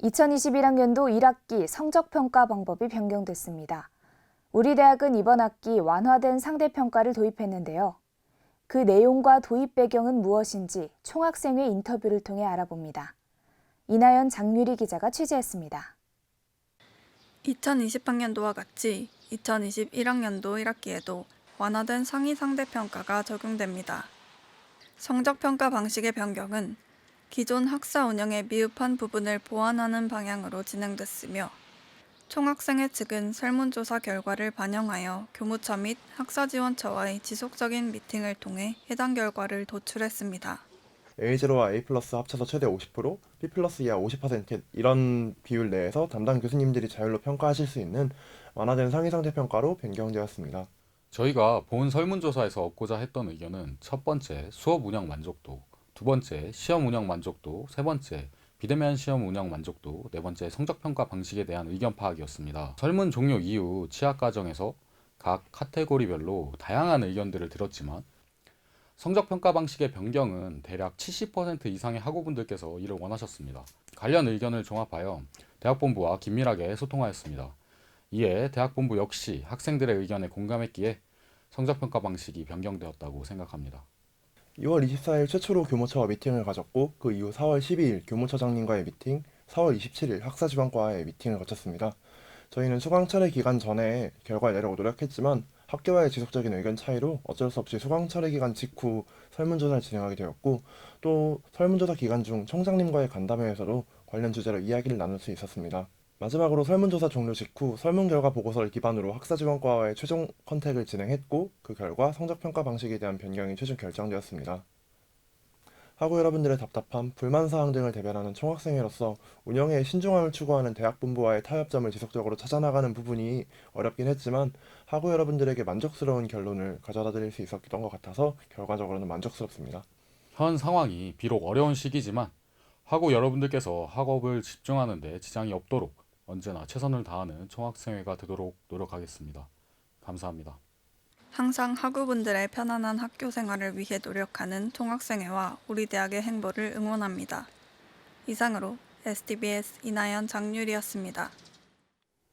2021학년도 1학기 성적평가 방법이 변경됐습니다. 우리 대학은 이번 학기 완화된 상대평가를 도입했는데요. 그 내용과 도입 배경은 무엇인지 총학생회 인터뷰를 통해 알아봅니다. 이나연 장유리 기자가 취재했습니다. 2020학년도와 같이 2021학년도 1학기에도 완화된 상위 상대평가가 적용됩니다. 성적평가 방식의 변경은 기존 학사 운영의 미흡한 부분을 보완하는 방향으로 진행됐으며 총학생회 측은 설문조사 결과를 반영하여 교무처 및 학사지원처와의 지속적인 미팅을 통해 해당 결과를 도출했습니다. A0와 A 플러스 합쳐서 최대 50%, B 플러스 이하 50% 이런 비율 내에서 담당 교수님들이 자율로 평가하실 수 있는 완화된 상위 상대 평가로 변경되었습니다. 저희가 본 설문조사에서 얻고자 했던 의견은 첫 번째 수업 운영 만족도, 두 번째 시험 운영 만족도, 세 번째 비대면 시험 운영 만족도, 네 번째 성적 평가 방식에 대한 의견 파악이었습니다. 설문 종료 이후 취합 과정에서 각 카테고리별로 다양한 의견들을 들었지만 성적 평가 방식의 변경은 대략 70% 이상의 학우분들께서 이를 원하셨습니다. 관련 의견을 종합하여 대학본부와 긴밀하게 소통하였습니다. 이에 대학본부 역시 학생들의 의견에 공감했기에 성적평가 방식이 변경되었다고 생각합니다. 2월 24일 최초로 교무처와 미팅을 가졌고 그 이후 4월 12일 교무처장님과의 미팅, 4월 27일 학사지원과의 미팅을 거쳤습니다. 저희는 수강 철회 기간 전에 결과를 내려고 노력했지만 학교와의 지속적인 의견 차이로 어쩔 수 없이 수강 철회 기간 직후 설문조사를 진행하게 되었고 또 설문조사 기간 중 청장님과의 간담회에서도 관련 주제로 이야기를 나눌 수 있었습니다. 마지막으로 설문조사 종료 직후 설문 결과 보고서를 기반으로 학사지원과와의 최종 컨택을 진행했고 그 결과 성적평가 방식에 대한 변경이 최종 결정되었습니다. 학우 여러분들의 답답함, 불만 사항 등을 대변하는 총학생회로서 운영에 신중함을 추구하는 대학 본부와의 타협점을 지속적으로 찾아나가는 부분이 어렵긴 했지만 학우 여러분들에게 만족스러운 결론을 가져다 드릴 수 있었던 것 같아서 결과적으로는 만족스럽습니다. 현 상황이 비록 어려운 시기지만 학우 여러분들께서 학업을 집중하는 데 지장이 없도록 언제나 최선을 다하는 총학생회가 되도록 노력하겠습니다. 감사합니다. 항상 학우분들의 편안한 학교 생활을 위해 노력하는 총학생회와 우리 대학의 행보를 응원합니다. 이상으로 STBS 이나연 장유리였습니다.